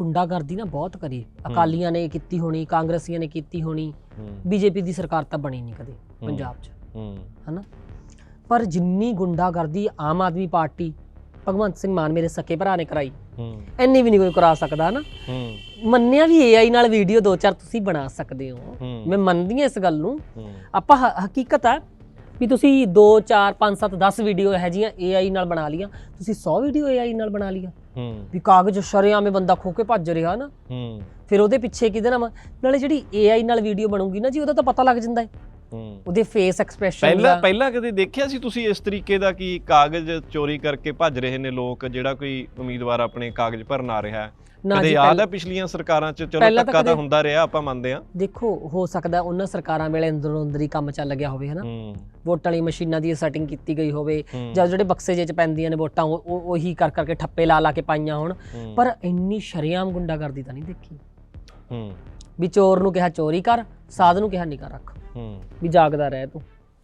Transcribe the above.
ਗੁੰਡਾਗਰਦੀ ਨਾ ਬਹੁਤ ਕਰੀ। ਅਕਾਲੀਆਂ ਨੇ ਕੀਤੀ ਹੋਣੀ ਕਾਂਗਰਸੀਆਂ ਨੇ ਕੀਤੀ ਹੋਣੀ ਬੀਜੇਪੀ ਦੀ ਸਰਕਾਰ ਤਾਂ ਬਣੀ ਨਹੀਂ ਕਦੇ ਪੰਜਾਬ 'ਚ। ਹਨਾ? ਪਰ ਜਿੰਨੀ ਗੁੰਡਾਗਰਦੀ ਆਮ ਆਦਮੀ ਪਾਰਟੀ ਭਗਵੰਤ ਸਿੰਘ ਮਾਨ ਮੇਰੇ ਸਕੇ ਭਰਾ ਨੇ ਕਰਾਈ ਇੰਨੀ ਵੀ ਨਹੀਂ ਕੋਈ ਕਰਾ ਸਕਦਾ ਹਨਾ? ਮੰਨਿਆ ਵੀ AI ਨਾਲ ਵੀਡੀਓ ਦੋ ਚਾਰ ਤੁਸੀਂ ਬਣਾ ਸਕਦੇ ਹੋ। ਮੈਂ ਮੰਨਦੀ ਹਾਂ ਇਸ ਗੱਲ ਨੂੰ। ਆਪਾਂ ਹਕੀਕਤ ਹੈ ਵੀ ਤੁਸੀਂ 2 4 5 7 10 ਵੀਡੀਓ ਇਹ ਜੀਆਂ AI ਨਾਲ ਬਣਾ ਲੀਆਂ ਤੁਸੀਂ 100 ਵੀਡੀਓ AI ਨਾਲ ਬਣਾ ਲੀਆਂ ਹੂੰ। ਵੀ ਕਾਗਜ਼ ਸ਼ਰਿਆਂ ਮੇ ਬੰਦਾ ਖੋ ਕੇ ਭੱਜ ਰਿਹਾ ਨਾ। ਹੂੰ। ਫਿਰ ਉਹਦੇ ਪਿੱਛੇ ਕਿਹਦੇ ਨਾਮ ਨਾਲੇ ਜਿਹੜੀ AI ਨਾਲ ਵੀਡੀਓ ਬਣੂਗੀ ਨਾ ਜੀ ਉਹਦਾ ਤਾਂ ਪਤਾ ਲੱਗ ਜਾਂਦਾ ਹੈ ਹੂੰ ਉਹਦੇ ਫੇਸ ਐਕਸਪ੍ਰੈਸ਼ਨ ਪਹਿਲਾਂ ਪਹਿਲਾਂ ਕਦੇ ਦੇਖਿਆ ਸੀ ਤੁਸੀਂ ਇਸ ਤਰੀਕੇ ਦਾ ਕਿ ਕਾਗਜ਼ ਚੋਰੀ ਕਰਕੇ ਭੱਜ ਰਹੇ ਨੇ ਲੋਕ ਜਿਹੜਾ ਕੋਈ ਉਮੀਦਵਾਰ ਆਪਣੇ ਕਾਗਜ਼ ਭਰਨ ਆ ਰਿਹਾ ਹੈ? ਕਦੇ ਯਾਦ ਹੈ ਪਿਛਲੀਆਂ ਸਰਕਾਰਾਂ 'ਚ? ਚਲੋ ਧੱਕਾ ਤਾਂ ਹੁੰਦਾ ਰਿਹਾ ਆਪਾਂ ਮੰਨਦੇ ਹਾਂ। ਦੇਖੋ ਹੋ ਸਕਦਾ ਉਹਨਾਂ ਸਰਕਾਰਾਂ ਵੇਲੇ ਅੰਦਰੋਂ ਅੰਦਰ ਹੀ ਕੰਮ ਚੱਲ ਗਿਆ ਹੋਵੇ ਹਨਾ? ਵੋਟਾਂ ਵਾਲੀ ਮਸ਼ੀਨਾਂ ਦੀ ਸੈਟਿੰਗ ਕੀਤੀ ਗਈ ਹੋਵੇ ਜਾਂ ਜਿਹੜੇ ਬਕਸੇ ਜੇ ਚ ਪੈਂਦੀਆਂ ਨੇ ਵੋਟਾਂ ਉਹ- ਉਹ- ਕਰ ਕਰਕੇ ਠੱਪੇ ਲਾ ਲਾ ਕੇ ਪਾਈਆਂ ਹੋਣ। ਪਰ ਇੰਨੀ ਸ਼ਰੇਆਮ ਗੁੰਡਾਗਰਦੀ ਤਾਂ ਨਹੀਂ ਦੇਖੀ। ਹੂੰ। ਵੀ ਚੋਰ ਨੂੰ ਕਿਹਾ ਚੋਰੀ ਕਰ ਸਾਧ ਨੂੰ ਕਿਹਾ ਨਿਗਾ ਰੱਖ। ਹੂੰ। ਵੀ ਜਾਗਦਾ ਰਹਿ ਤੂੰ।